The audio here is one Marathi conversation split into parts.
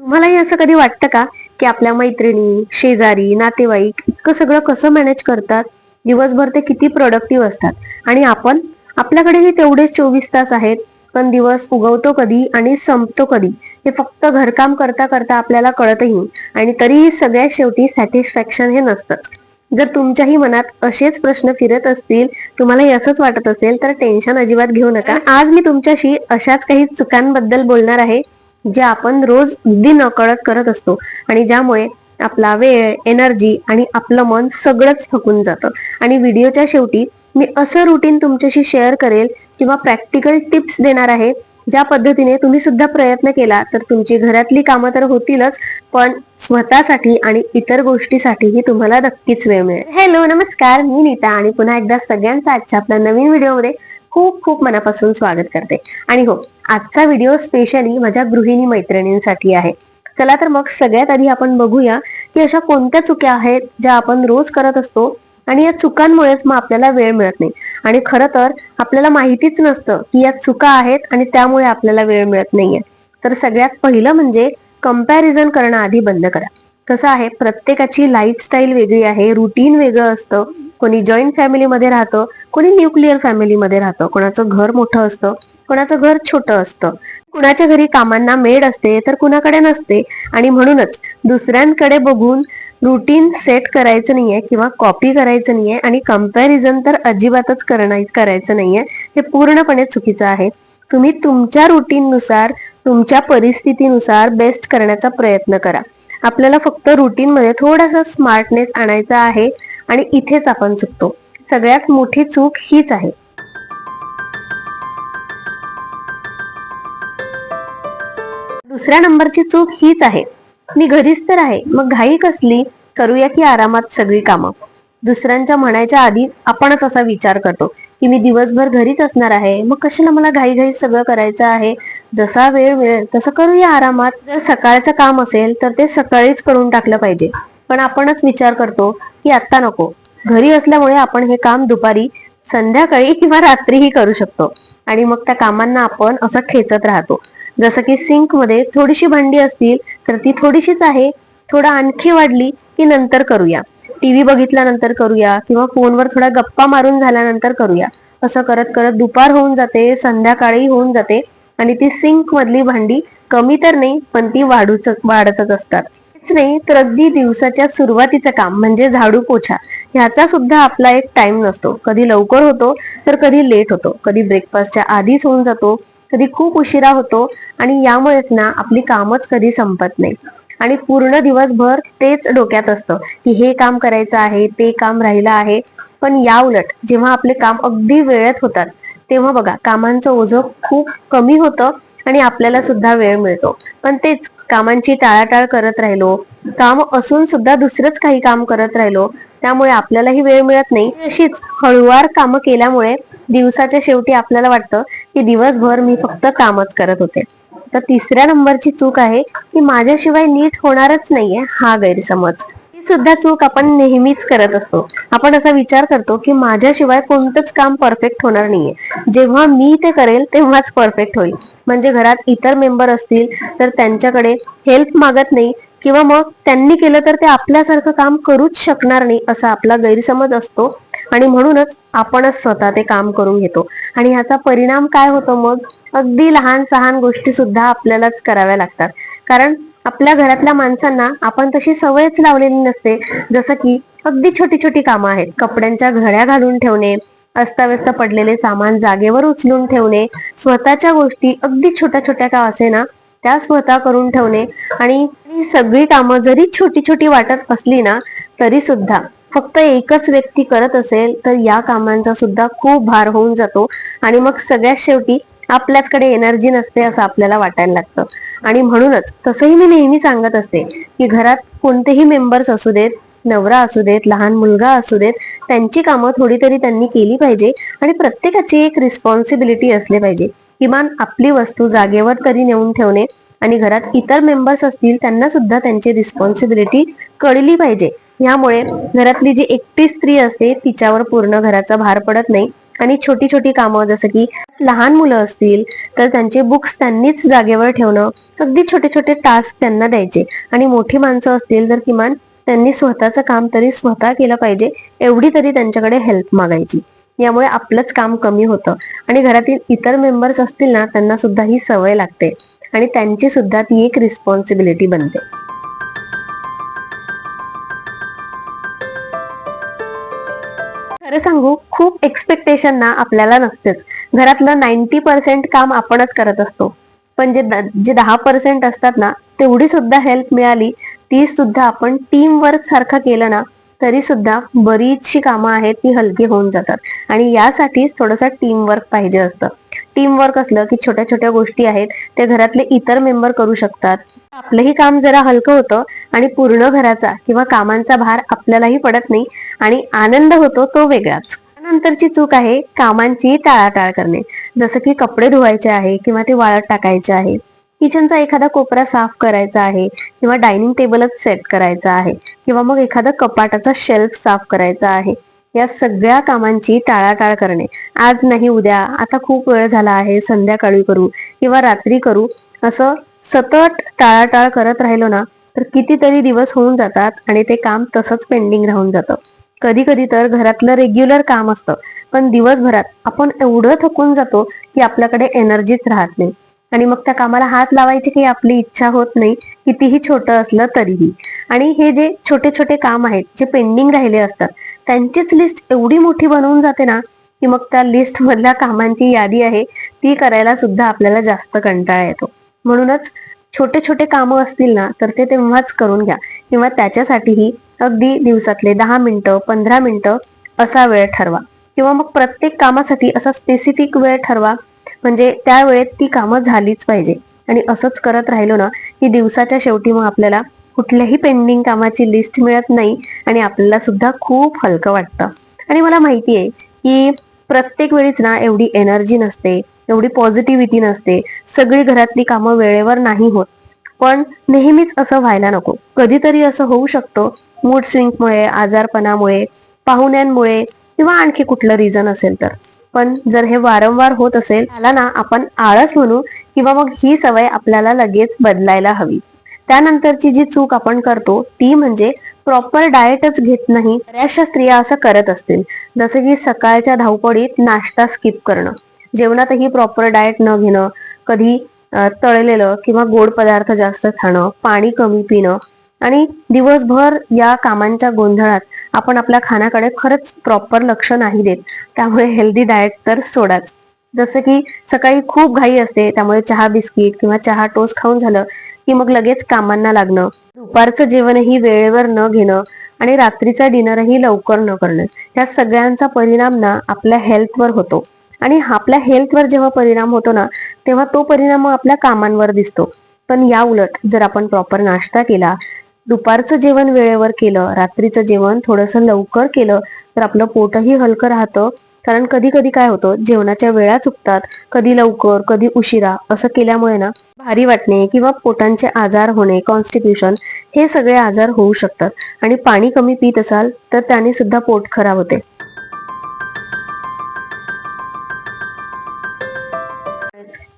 तुम्हालाही असं कधी वाटतं का की आपल्या मैत्रिणी शेजारी नातेवाईक इतकं सगळं कसं मॅनेज करतात? दिवसभर ते किती प्रोडक्टिव्ह असतात? आणि आपण? आपल्याकडेही तेवढेच चोवीस तास आहेत पण दिवस उगवतो कधी आणि संपतो कधी? हे फक्त घरकाम करता करता आपल्याला कळतही आणि तरीही सगळ्यात शेवटी सॅटिस्फॅक्शन हे नसतं. जर तुमच्याही मनात असेच प्रश्न फिरत असतील तुम्हालाही असंच वाटत असेल तर टेन्शन अजिबात घेऊ नका. आज मी तुमच्याशी अशाच काही चुकांबद्दल बोलणार आहे. जे आपण रोज अगदी नकळत करत असतो. आणि ज्यामुळे आपला वेळ एनर्जी आणि आपलं मन सगळंच थकून जातं. आणि व्हिडिओच्या शेवटी मी असं रुटीन तुमच्याशी शेअर करेल किंवा प्रॅक्टिकल टिप्स देणार आहे ज्या पद्धतीने तुम्ही सुद्धा प्रयत्न केला तर तुमची घरातली कामं तर होतीलच पण स्वतःसाठी आणि इतर गोष्टीसाठीही तुम्हाला नक्कीच वेळ मिळेल. हॅलो नमस्कार मी नीता आणि पुन्हा एकदा सगळ्यांचा आजच्या आपल्या नवीन व्हिडिओमध्ये खूप खूप मनापासून स्वागत करते. आणि हो आजचा व्हिडिओ स्पेशली माझ्या गृहिणी मैत्रिणींसाठी आहे. चला तर मग सगळ्यात आधी आपण बघूया की अशा कोणत्या चुक्या आहेत ज्या आपण रोज करत असतो आणि या चुकांमुळेच मग आपल्याला वेळ मिळत नाही. आणि खरं तर आपल्याला माहितीच नसतं की या चुका आहेत आणि त्यामुळे आपल्याला वेळ मिळत नाहीये. तर सगळ्यात पहिलं म्हणजे कंपॅरिझन करणं आधी बंद करा. कसं आहे प्रत्येकाची लाईफस्टाईल वेगळी आहे रुटीन वेगळं असतं. कोणी जॉईंट फॅमिलीमध्ये राहतं कोणी न्यूक्लिअर फॅमिलीमध्ये राहतं. कोणाचं घर मोठं असतं कोणाचं घर छोटं असतं. कुणाच्या घरी कामांना मेड असते तर कुणाकडे नसते. आणि म्हणूनच दुसऱ्यांकडे बघून रुटीन सेट करायचं नाहीये किंवा कॉपी करायचं नाहीये आणि कंपॅरिझन तर अजिबातच करायचं नाहीये हे पूर्णपणे चुकीचं आहे. तुम्ही तुमच्या रुटीन नुसार तुमच्या परिस्थितीनुसार बेस्ट करण्याचा प्रयत्न करा. आपल्याला फक्त रुटीन मध्ये थोडासा स्मार्टनेस आणायचा आहे आणि इथेच आपण चुकतो. सगळ्यात मोठी चूक हीच आहे. दुसऱ्या नंबरची चूक हीच आहे. मी घरीच तर आहे मग घाई कसली? करूया की आरामात सगळी कामं. दुसऱ्यांच्या म्हणायच्या आधी आपणच असा विचार करतो. की मी दिवसभर घरीच असणार आहे. मग कशाला मला घाई घाई सगळं करायचं आहे? जसा वेळ मिळेल तसं करूया आरामात. जर सकाळचं काम असेल तर ते सकाळीच करून टाकलं पाहिजे. पण आपणच विचार करतो की आत्ता नको. घरी असल्यामुळे आपण हे काम दुपारी संध्याकाळी किंवा रात्रीही करू शकतो. आणि मग त्या कामांना आपण असं खेचत राहतो. जसं की सिंकमध्ये थोडीशी भांडी असतील तर ती थोडीशीच आहे. थोडा आणखी वाढली की नंतर करूया. टीव्ही बघितल्यानंतर करूया किंवा फोनवर थोड्या गप्पा मारून झाल्यानंतर करूया. असं करत करत दुपार होऊन जाते संध्याकाळी होऊन जाते आणि ती सिंक मधली भांडी कमी तर नाही पण ती वाढूच वाढतच असतात. नाही तर अगदी दिवसाच्या सुरुवातीचं काम म्हणजे झाडू पोछा. ह्याचा सुद्धा आपला एक टाइम नसतो. कधी लवकर होतो तर कधी लेट होतो. कधी ब्रेकफास्टच्या आधीच होऊन जातो कधी खूप उशिरा होतो आणि यामुळेच ना आपली कामच कधी संपत नाही. आणि पूर्ण दिवसभर तेच डोक्यात असतं की हे काम करायचं आहे ते काम राहिलं आहे. पण या उलट जेव्हा आपले काम अगदी वेळेत होतात तेव्हा बघा कामांचं ओझं खूप कमी होतं आणि आपल्याला सुद्धा वेळ मिळतो. पण तेच कामांची टाळाटाळ करत राहिलो काम असून सुद्धा दुसरंच काही काम करत राहिलो त्यामुळे आपल्यालाही वेळ मिळत नाही. अशीच हळुवार कामं केल्यामुळे दिवसाच्या शेवटी आपल्याला वाटतं की दिवसभर मी फक्त कामच करत होते. तर तिसऱ्या नंबरची चूक आहे की माझ्याशिवाय नीट होणारच नाहीये हा गैरसमज. ही सुद्धा चूक आपण नेहमीच करत असतो. आपण असा विचार करतो की माझ्याशिवाय कोणतंच काम परफेक्ट होणार नाहीये. जेव्हा मी ते करेल तेव्हाच परफेक्ट होईल. म्हणजे घरात इतर मेंबर असतील तर त्यांच्याकडे हेल्प मागत नाही किंवा मग त्यांनी केलं तर ते आपल्यासारखं काम करूच शकणार नाही असा आपला गैरसमज असतो. आणि म्हणूनच आपणच स्वतः ते काम करून घेतो. आणि ह्याचा परिणाम काय होतो मग? अगदी लहान सहान गोष्टी सुद्धा आपल्यालाच कराव्या लागतात. कारण आपल्या घरातल्या माणसांना आपण तशी सवयच लावलेली नसते. जसं की अगदी छोटी छोटी कामं आहेत. कपड्यांच्या घड्या घालून ठेवणे अस्ताव्यस्त पडलेले सामान जागेवर उचलून ठेवणे स्वतःच्या गोष्टी अगदी छोट्या छोट्या का असे ना त्या स्वतः करून ठेवणे आणि सगळी कामं जरी छोटी छोटी वाटत असली ना तरी सुद्धा. फक्त एकच व्यक्ती करत असेल तर या कामांचा सुद्धा खूप भार होऊन जातो. आणि मग सगळ्यात शेवटी आपल्याचकडे एनर्जी नसते असं आपल्याला वाटायला लागतं. आणि म्हणूनच तसंही मी नेहमी सांगत असते की घरात कोणतेही मेंबर्स असू देत नवरा असू देत लहान मुलगा असू देत त्यांची कामं थोडी तरी त्यांनी केली पाहिजे आणि प्रत्येकाची एक रिस्पॉन्सिबिलिटी असली पाहिजे. किमान आपली वस्तू जागेवर तरी नेऊन ठेवणे आणि घरात इतर मेंबर्स असतील त्यांना सुद्धा त्यांची रिस्पॉन्सिबिलिटी कळली पाहिजे. यामुळे घरातली जी एकटी स्त्री असते तिच्यावर पूर्ण घराचा भार पडत नाही. आणि छोटी छोटी कामं जसं की लहान मुलं असतील तर त्यांचे बुक्स त्यांनीच जागेवर ठेवणं अगदी छोटे छोटे टास्क त्यांना द्यायचे. आणि मोठी माणसं असतील तर किमान त्यांनी स्वतःचं काम तरी स्वतः केलं पाहिजे एवढी तरी त्यांच्याकडे हेल्प मागायची. यामुळे आपलंच काम कमी होतं. आणि घरातील इतर मेंबर्स असतील ना त्यांना सुद्धा ही सवय लागते. आणि त्यांची सुद्धा ती एक रिस्पॉन्सिबिलिटी बनते. खरं सांगू खूप एक्सपेक्टेशन ना आपल्याला नसतेच. घरातलं नाईन्टी पर्सेंट काम आपणच करत असतो. पण जे जे दहा पर्सेंट असतात ना तेवढी सुद्धा हेल्प मिळाली ती सुद्धा आपण टीम वर्क सारखं केलं ना तरी सुद्धा बरीचशी कामं आहेत ती हलकी होऊन जातात. आणि यासाठीच थोडंसं टीम वर्क पाहिजे असतं. टीम वर्क असलं की छोट्या छोट्या गोष्टी आहेत ते घरातले इतर मेंबर करू शकतात. आपलंही काम जरा हलकं होतं आणि पूर्ण घराचा किंवा कामांचा भार आपल्यालाही पडत नाही आणि आनंद होतो तो वेगळाच. नंतरची चूक आहे कामांची टाळाटाळ करणे. जसं की कपडे धुवायचे आहे किंवा ते वाळत टाकायचे आहे. किचनचा एखादा कोपरा साफ करायचा आहे किंवा डायनिंग टेबलच सेट करायचा आहे किंवा मग एखादा कपाटाचा शेल्फ साफ करायचा आहे. या सगळ्या कामांची टाळाटाळ करणे. आज नाही उद्या. आता खूप वेळ झाला आहे संध्याकाळी करू किंवा रात्री करू असं सतत टाळाटाळ करत राहिलो ना तर कितीतरी दिवस होऊन जातात आणि ते काम तसंच पेंडिंग राहून जातं. कधी कधी तर घरातलं रेग्युलर काम असतं पण दिवसभरात आपण एवढं थकून जातो की आपल्याकडे एनर्जीच राहत नाही. आणि मग त्या कामाला हात लावायची काही आपली इच्छा होत नाही कितीही छोटं असलं तरीही. आणि हे जे छोटे छोटे काम आहेत जे पेंडिंग राहिले असतात त्यांचीच लिस्ट एवढी मोठी बनवून जाते ना की मग त्या लिस्ट मधल्या कामांची यादी आहे ती करायला सुद्धा आपल्याला जास्त कंटाळा येतो. म्हणूनच छोटे छोटे कामं असतील ना तर ते तेव्हाच करून घ्या. किंवा त्याच्यासाठीही अगदी दिवसातले दहा मिनिटं पंधरा मिनिटं असा वेळ ठरवा. किंवा मग प्रत्येक कामासाठी असा स्पेसिफिक वेळ ठरवा. म्हणजे त्या वेळेत ती कामं झालीच पाहिजे. आणि असंच करत राहिलो ना की दिवसाच्या शेवटी मग आपल्याला कुठल्याही पेंडिंग कामाची लिस्ट मिळत नाही आणि आपल्याला सुद्धा खूप हलकं वाटतं. आणि मला माहिती आहे की प्रत्येक वेळीच ना एवढी एनर्जी नसते. एवढी पॉझिटिव्हिटी नसते. सगळी घरातली कामं वेळेवर नाही होत. पण नेहमीच असं व्हायला नको. कधीतरी असं होऊ शकतं. मूड स्विंगमुळे आजारपणामुळे पाहुण्यांमुळे किंवा आणखी कुठलं रिझन असेल तर. पण जर हे वारंवार होत असेल त्याला ना आपण आळस म्हणू किंवा मग ही सवय आपल्याला लगेच बदलायला हवी. त्यानंतरची जी चूक आपण करतो ती म्हणजे प्रॉपर डाएटच घेत नाही. बऱ्याचशा स्त्रिया असं करत असतील. जसं की सकाळच्या धावपडीत नाश्ता स्किप करणं. जेवणातही प्रॉपर डाएट न घेणं कधी तळलेलं किंवा गोड पदार्थ जास्त खाणं पाणी कमी पिणं आणि दिवसभर या कामांच्या गोंधळात आपण आपल्या खाण्याकडे खरंच प्रॉपर लक्ष नाही देत. त्यामुळे हेल्दी डाएट तर सोडाच. जसं की सकाळी खूप घाई असते त्यामुळे चहा बिस्किट किंवा चहा टोस्ट खाऊन झालं की मग लगेच कामांना लागणं. दुपारचं जेवणही वेळेवर न घेणं आणि रात्रीचा डिनरही लवकर न करणं या सगळ्यांचा परिणाम ना आपल्या हेल्थवर होतो. आणि आपल्या हेल्थवर जेव्हा परिणाम होतो ना तेव्हा तो परिणाम आपल्या कामांवर दिसतो. पण या उलट जर आपण प्रॉपर नाश्ता केला दुपारचं जेवण वेळेवर केलं रात्रीचं जेवण थोडंसं लवकर केलं तर आपलं पोटही हलकं राहतं. कारण कधी कधी काय होतं जेवणाच्या वेळा चुकतात कधी लवकर कधी उशिरा असं केल्यामुळे ना भारी वाटणे किंवा पोटांचे आजार होणे कॉन्स्टिट्युशन हे सगळे आजार होऊ शकतात. आणि पाणी कमी पित असाल तर त्याने सुद्धा पोट खराब होते.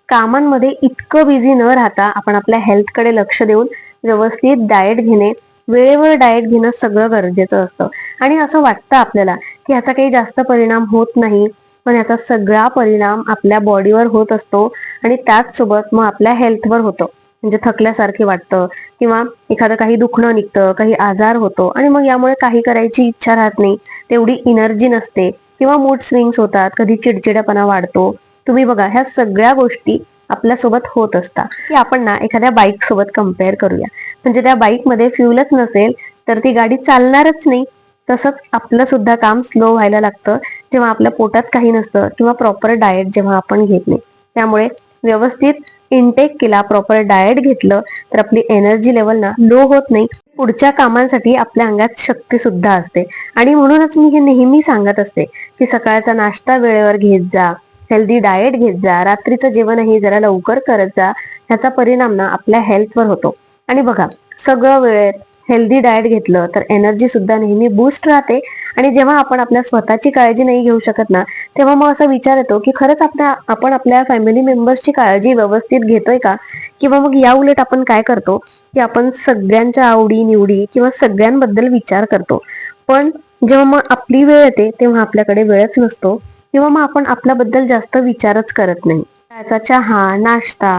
कामांमध्ये इतकं बिझी न राहता आपण आपल्या हेल्थकडे लक्ष देऊन व्यवस्थित डाएट घेणे वेळेवर डाएट घेणं सगळं गरजेचं असतं. आणि असं वाटतं आपल्याला की ह्याचा काही जास्त परिणाम होत नाही पण याचा सगळा परिणाम आपल्या बॉडीवर होत असतो आणि त्याच सोबत मग आपल्या हेल्थवर होतो. म्हणजे थकल्यासारखे वाटतं किंवा एखादं काही दुखणं निघतं काही आजार होतो आणि मग यामुळे काही करायची इच्छा राहत नाही तेवढी एनर्जी नसते किंवा मूड स्विंग्स होतात कधी चिडचिडेपणा वाढतो तुम्ही बघा ह्या सगळ्या गोष्टी आपल्यासोबत होत असतात की आपण ना एखाद्या बाईक सोबत कंपेअर करूया. म्हणजे त्या बाईकमध्ये फ्युलच नसेल तर ती गाडी चालणारच नाही. तसंच आपलं सुद्धा काम स्लो व्हायला लागतं. जेव्हा आपल्या पोटात काही नसतं किंवा प्रॉपर डाएट जेव्हा आपण घेत नाही. त्यामुळे व्यवस्थित इनटेक केला प्रॉपर डाएट घेतलं तर आपली एनर्जी लेवल ना लो होत नाही. पुढच्या कामांसाठी आपल्या अंगात शक्ती सुद्धा असते. आणि म्हणूनच मी हे नेहमी सांगत असते की सकाळचा नाश्ता वेळेवर घेत जा. हेल्दी डाएट घेत जा रात्रीचं जेवणही जरा लवकर करत जा ह्याचा परिणाम ना आपल्या हेल्थवर होतो. आणि बघा सगळं वेळेत हेल्दी डाएट घेतलं तर एनर्जी सुद्धा नेहमी बूस्ट राहते. आणि जेव्हा आपण आपल्या स्वतःची काळजी नाही घेऊ शकत ना तेव्हा मग असा विचार येतो की खरंच आपल्या आपण आपल्या फॅमिली मेंबर्सची काळजी व्यवस्थित घेतोय का? किंवा मग या उलट आपण काय करतो की आपण सगळ्यांच्या आवडी निवडी किंवा सगळ्यांबद्दल विचार करतो. पण जेव्हा मग आपली वेळ येते तेव्हा आपल्याकडे वेळच नसतो. किंवा मग आपण आपल्याबद्दल जास्त विचारच करत नाही. त्याचा चहा नाश्ता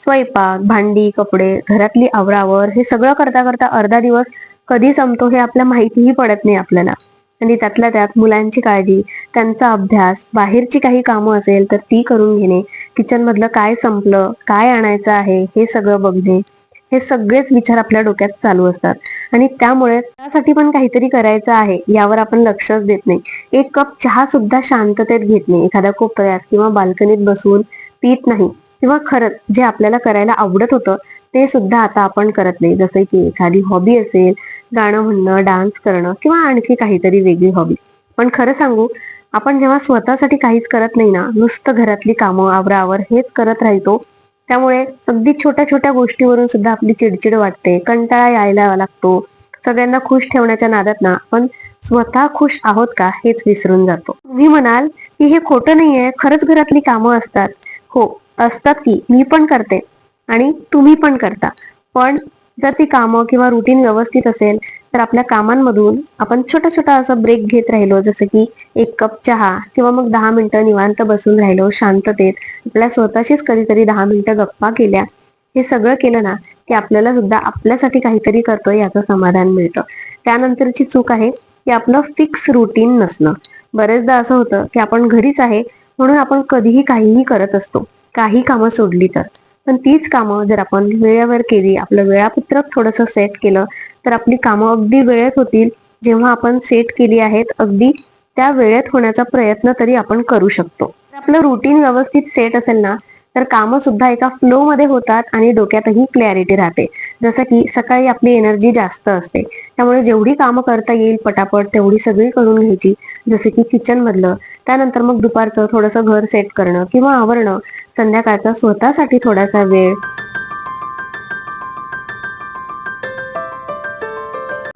स्वयंपाक भांडी कपडे घरातली आवरावर हे सगळं करता करता अर्धा दिवस कधी संपतो हे आपल्या माहितीही पडत नाही आपल्याला. आणि त्यातल्या त्यात मुलांची काळजी त्यांचा अभ्यास बाहेरची काही कामं असेल तर ती करून घेणे किचन मधलं काय संपलं काय आणायचं आहे हे सगळं बघणे. हे सगळेच विचार आपल्या डोक्यात चालू असतात. आणि त्यामुळे त्यासाठी पण काहीतरी करायचं आहे यावर आपण लक्षच देत नाही. एक कप चहा सुद्धा शांततेत घेत नाही. एखाद्या कोपऱ्यात किंवा बाल्कनीत बसून पित नाही. किंवा खरंच जे आपल्याला करायला आवडत होतं ते सुद्धा आता आपण करत नाही. जसं की एखादी हॉबी असेल गाणं म्हणणं डान्स करणं किंवा आणखी काहीतरी वेगळी हॉबी. पण खरं सांगू आपण जेव्हा स्वतःसाठी काहीच करत नाही ना नुसतं घरातली कामं आवरावर हेच करत राहतो त्यामुळे अगदी छोट्या छोट्या गोष्टीवरून सुद्धा आपली चिडचिड वाटते. कंटाळा यायला लागतो. सगळ्यांना खुश ठेवण्याच्या नादात ना आपण स्वतः खुश आहोत का हेच विसरून जातो. तुम्ही म्हणाल की हे खोटं नाहीये खरंच घरातली कामं असतात. हो असतात की मी पण करते आणि तुम्ही पण करता. पण जर ती कामं किंवा रुटीन व्यवस्थित असेल तर आपल्या कामांमधून आपण छोटा छोटा असं ब्रेक घेत राहिलो जसं की एक कप चहा किंवा मग दहा मिनिटं निवांत बसून राहिलो शांततेत आपल्या स्वतःशीच कधीतरी दहा मिनिटं गप्पा केल्या हे सगळं केलं ना की आपल्याला सुद्धा आपल्यासाठी काहीतरी करतोय याचं समाधान मिळतं. त्यानंतरची चूक आहे की आपलं फिक्स रुटीन नसणं. बरेचदा असं होतं की आपण घरीच आहे म्हणून आपण कधीही काहीही करत असतो. काही कामं सोडली तर. पण तीच कामं जर आपण वेळेवर केली आपलं वेळापत्रक थोडस सेट केलं तर आपली कामं अगदी वेळेत होतील जेव्हा आपण सेट केली आहेत अगदी त्या वेळेत होण्याचा प्रयत्न तरी आपण करू शकतो. आपलं रुटीन व्यवस्थित सेट असेल ना तर कामं सुद्धा एका फ्लो मध्ये होतात आणि डोक्यातही क्लॅरिटी राहते. जसं की सकाळी आपली एनर्जी जास्त असते. त्यामुळे जेवढी कामं करता येईल पटापट तेवढी सगळी करून घ्यायची. जसं की किचन मधलं त्यानंतर मग दुपारचं थोडंसं घर सेट करणं किंवा आवरणं संध्याकाळचा स्वतःसाठी थोडासा वेळ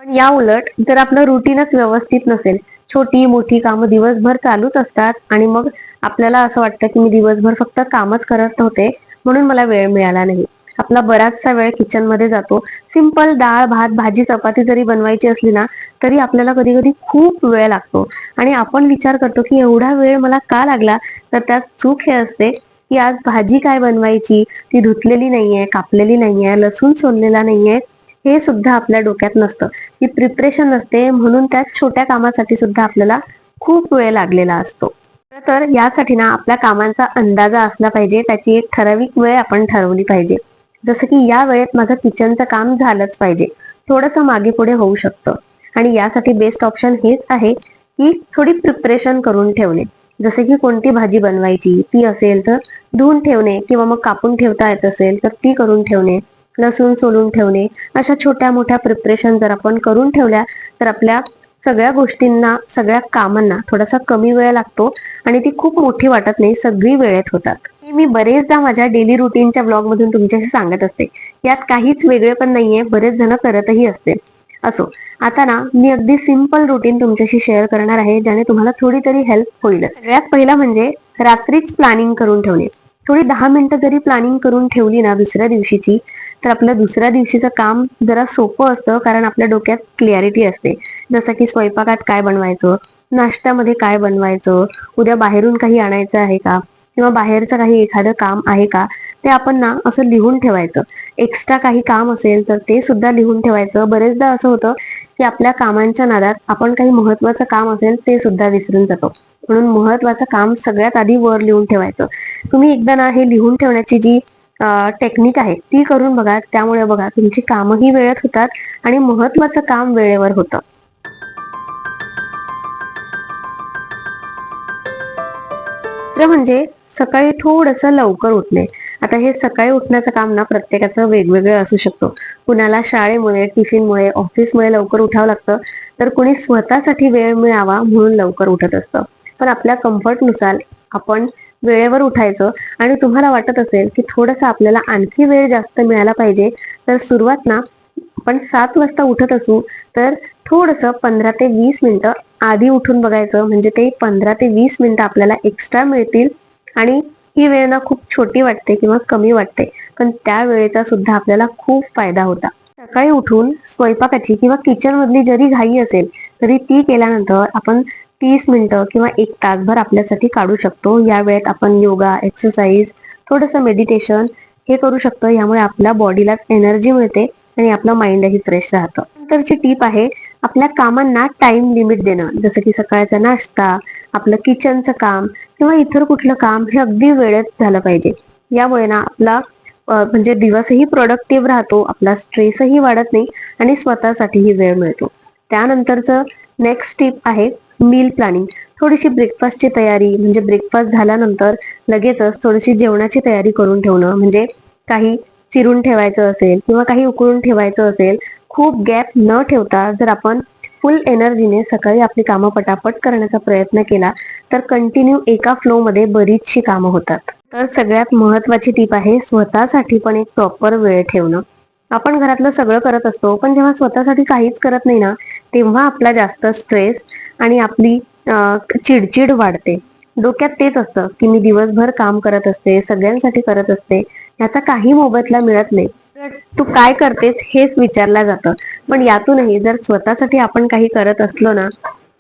या उलट जर आपलं रुटीनच व्यवस्थित नसेल छोटी मोठी कामं दिवसभर चालूच असतात आणि मग आपल्याला असं वाटतं की मी दिवसभर फक्त कामच करत होते म्हणून मला वेळ मिळाला नाही. आपला बराचसा वेळ किचनमध्ये जातो. सिंपल डाळ भात भाजी चपाती जरी बनवायची असली ना तरी आपल्याला कधी कधी खूप वेळ लागतो. आणि आपण विचार करतो की एवढा वेळ मला का लागला? तर त्यात चूक हे असते की आज भाजी काय बनवायची? ती धुतलेली नाहीये कापलेली नाहीये लसूण सोललेला नाहीये. हे सुद्धा आपल्या डोक्यात नसतं. की प्रिपरेशन नसते म्हणून त्या छोट्या कामासाठी सुद्धा आपल्याला खूप वेळ लागलेला असतो. तर यासाठी ना आपल्या कामांचा अंदाजा असला पाहिजे त्याची एक ठराविक वेळ आपण ठरवली पाहिजे. जसं की या वेळेत माझं किचनचं काम झालंच पाहिजे. थोडंसं मागे पुढे होऊ शकतं. आणि यासाठी बेस्ट ऑप्शन हेच आहे की थोडी प्रिपरेशन करून ठेवणे. जसे की कोणती भाजी बनवायची ती असेल तर धुवून ठेवणे किंवा मग कापून ठेवता येत असेल तर ती करून ठेवणे. लसूण सोलून ठेवणे. अशा छोट्या मोठ्या प्रिपरेशन जर आपण करून ठेवल्या तर आपल्या सगळ्या गोष्टींना सगळ्या कामांना थोडासा कमी वेळ लागतो आणि ती खूप मोठी वाटत नाही सगळी वेळेत होतात. मी बरेचदा माझ्या डेली रुटीनच्या ब्लॉग मधून तुमच्याशी सांगत असते. यात काहीच वेगळे पण नाहीये बरेच जण करतही असते. असो आता ना मी अगदी सिंपल रुटीन तुमच्याशी शेअर करणार आहे ज्याने तुम्हाला थोडी तरी हेल्प होईल सगळ्यात पहिला म्हणजे रात्रीच प्लॅनिंग करून ठेवणे. थोडी दहा मिनिटं जरी प्लॅनिंग करून ठेवली ना दुसऱ्या दिवशीची तर आपलं दुसऱ्या दिवशीचं काम जरा सोपं असतं कारण आपल्या डोक्यात क्लिअरिटी असते. जसं की स्वयंपाकात काय बनवायचं? नाश्त्यामध्ये काय बनवायचं? उद्या बाहेरून काही आणायचं आहे का? किंवा बाहेरचं काही एखादं काम आहे का? ते आपण ना असं लिहून ठेवायचं. एक्स्ट्रा काही काम असेल तर ते सुद्धा लिहून ठेवायचं. बरेचदा असं होतं की आपल्या कामांच्या नादात आपण काही महत्वाचं काम असेल ते सुद्धा विसरून जातो. म्हणून महत्वाचं काम सगळ्यात आधी वर लिहून ठेवायचं. तुम्ही एकदा ना हे लिहून ठेवण्याची जी टेक्निक आहे ती करून बघा. त्यामुळे बघा तुमची कामही वेळेत होतात आणि महत्वाचं काम वेळेवर होतं. म्हणजे सकाळी थोडस लवकर उठणे. आता हे सकाळी उठण्याचं काम ना प्रत्येकाचं वेगवेगळं असू शकतो. कुणाला शाळेमुळे टिफिनमुळे ऑफिसमुळे लवकर उठावं लागतं. तर कुणी स्वतःसाठी वेळ मिळावा म्हणून लवकर उठत असतं. पण आपल्या कम्फर्टनुसार आपण वेळेवर उठायचं. आणि तुम्हाला वाटत असेल की थोडंसं आपल्याला आणखी वेळ जास्त मिळाला पाहिजे तर सुरुवात ना आपण सात वाजता उठत असू तर थोडस पंधरा ते वीस मिनिटं आधी उठून बघायचं. म्हणजे ते पंधरा ते वीस मिनिटं आपल्याला एक्स्ट्रा मिळतील. आणि ही वेळ ना खूप छोटी वाटते किंवा कमी वाटते. पण त्या वेळेचा सुद्धा आपल्याला खूप फायदा होता. सकाळी उठून स्वयंपाकाची किंवा किचन मधली जरी घाई असेल तरी ती केल्यानंतर आपण तीस मिनिटं किंवा एक तासभर आपल्यासाठी काढू शकतो. या वेळेत आपण योगा एक्सरसाइज थोडंसं मेडिटेशन हे करू शकतो. यामुळे आपल्या बॉडीलाच एनर्जी मिळते आणि आपलं माइंडही फ्रेश राहतं. नंतरची टीप आहे आपल्या कामांना टाइम लिमिट देणं. जसं की सकाळचा नाश्ता आपलं किचनचं काम किंवा इतर कुठलं काम हे अगदी वेळेत झालं पाहिजे. यामुळे ना आपला म्हणजे दिवसही प्रोडक्टिव्ह राहतो आपला स्ट्रेसही वाढत नाही आणि स्वतःसाठीही वेळ मिळतो. त्यानंतरचं नेक्स्ट टिप आहे मील प्लॅनिंग थोडीशी ब्रेकफास्टची तयारी म्हणजे ब्रेकफास्ट झाल्यानंतर लगेचच थोडीशी जेवणाची तयारी करून ठेवणं म्हणजे काही चिरून ठेवायचं असेल किंवा काही उकळून ठेवायचं असेल खूप गॅप न ठेवता जर आपण फुल एनर्जीने सकाळी आपली कामं पटापट करण्याचा प्रयत्न केला तर कंटिन्यू एका फ्लोमध्ये बरीचशी कामं होतात. तर सगळ्यात महत्वाची टीप आहे स्वतःसाठी पण एक प्रॉपर वेळ ठेवणं. आपण घरातलं सगळं करत असतो पण जेव्हा स्वतःसाठी काहीच करत नाही ना तेव्हा आपला जास्त स्ट्रेस आणि आपली चिडचिड वाढते. डोक्यात तेच असतं की मी दिवसभर काम करत असते सगळ्यांसाठी करत असते याचा काही मोबदला मिळत नाही. तू काय करतेस हेच विचारलं जातं. पण यातूनही जर स्वतःसाठी आपण काही करत असलो ना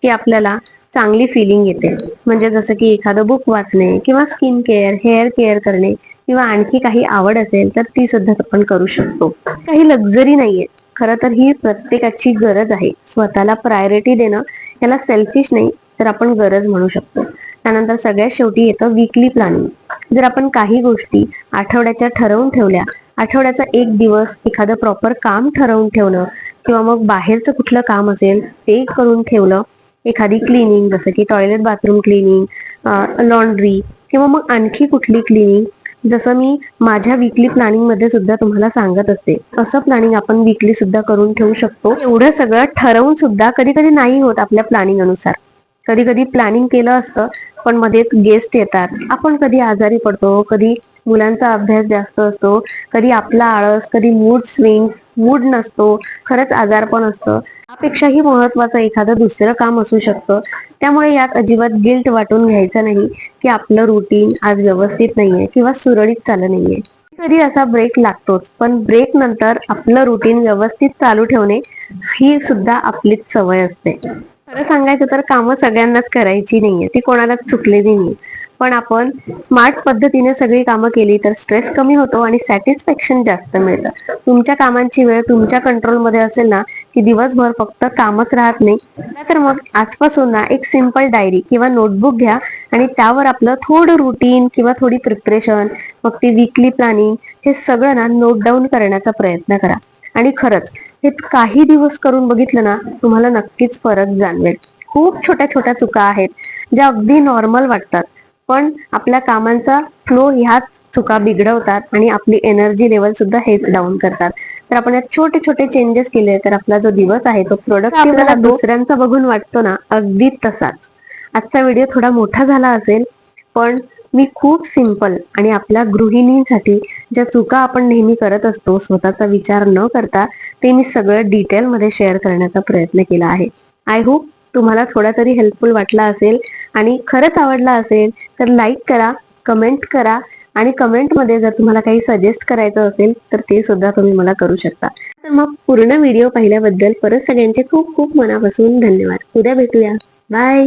की आपल्याला चांगली फिलिंग येते. म्हणजे जसं की एखादं बुक वाचणे किंवा स्किन केअर हेअर केअर करणे किंवा आणखी काही आवड असेल तर ती सुद्धा आपण करू शकतो. काही लक्झरी नाहीये. खरं तर ही प्रत्येकाची गरज आहे. स्वतःला प्रायोरिटी देणं याला सेल्फिश नाही तर आपण गरज म्हणू शकतो. त्यानंतर सगळ्यात शेवटी येतं वीकली प्लॅनिंग जर आपण काही गोष्टी आठवड्याच्या ठरवून ठेवल्या आठवड्याचा एक दिवस एखादं प्रॉपर काम ठरवून ठेवणं किंवा मग बाहेरचं कुठलं काम असेल ते करून ठेवलं. एखादी क्लिनिंग जसं की टॉयलेट बाथरूम क्लिनिंग लॉन्ड्री किंवा मग आणखी कुठली क्लिनिंग जसं मी माझ्या विकली प्लॅनिंगमध्ये सुद्धा तुम्हाला सांगत असते. असं प्लॅनिंग आपण वीकली सुद्धा करून ठेवू शकतो एवढं सगळं ठरवून सुद्धा कधी कधी नाही होत आपल्या प्लॅनिंग अनुसार. कधी कधी प्लॅनिंग केलं असतं पण मध्ये गेस्ट येतात. आपण कधी आजारी पडतो कधी मुलांचा अभ्यास जास्त असतो कधी आपला आळस कधी मूड स्विंग मूड नसतो खरंच आजार पण असतं. त्यापेक्षाही महत्वाचं एखादं दुसरं काम असू शकतं. त्यामुळे यात अजिबात गिल्ट वाटून घ्यायचं नाही की आपलं रुटीन आज व्यवस्थित नाहीये किंवा सुरळीत चाललं नाहीये. कधी असा ब्रेक लागतोच पण ब्रेक नंतर आपलं रुटीन व्यवस्थित चालू ठेवणे ही सुद्धा आपलीच सवय असते. खरं सांगायचं तर कामं सगळ्यांनाच करायची नाहीये ती कोणालाच चुकलेली नाही पण आपण स्मार्ट पद्धतीने सगळी कामं केली तर स्ट्रेस कमी होतो आणि सॅटिस्फॅक्शन जास्त मिळतं. तुमच्या कामांची वेळ तुमच्या कंट्रोलमध्ये असेल ना की दिवसभर फक्त कामच राहत नाही. तर मग आजपासून ना एक सिंपल डायरी किंवा नोटबुक घ्या आणि त्यावर आपलं थोडं रुटीन किंवा थोडी प्रिपरेशन मग ती वीकली प्लॅनिंग हे सगळं ना नोट डाऊन करण्याचा प्रयत्न करा. आणि खरंच हे काही दिवस करून बघितलं ना तुम्हाला नक्कीच फरक जाणवेल. खूप छोट्या छोट्या चुका आहेत ज्या अगदी नॉर्मल वाटतात. पण आपल्या कामांचा फ्लो ह्याच चुका बिघडवतात आणि आपली एनर्जी लेवल सुद्धा हेच डाऊन करतात. तर आपण यात छोटे छोटे चेंजेस केले तर आपला जो दिवस आहे तो प्रोडक्ट आपल्याला दुसऱ्यांचा बघून वाटतो ना अगदी तसाच. आजचा व्हिडिओ थोडा मोठा झाला असेल पण मी खूप सिंपल आणि आपल्या गृहिणींसाठी ज्या चुका आपण नेहमी करत असतो स्वतःचा विचार न करता ते मी सगळं डिटेलमध्ये शेअर करण्याचा प्रयत्न केला आहे. आय होप तुम्हाला थोडा तरी हेल्पफुल वाटला असेल आणि खरंच आवडला असेल तर लाईक करा कमेंट करा आणि कमेंटमध्ये जर तुम्हाला काही सजेस्ट करायचं असेल तर ते सुद्धा तुम्ही मला करू शकता. तर मग पूर्ण व्हिडिओ पाहिल्याबद्दल परत सगळ्यांचे खूप खूप मनापासून धन्यवाद. उद्या भेटूया. बाय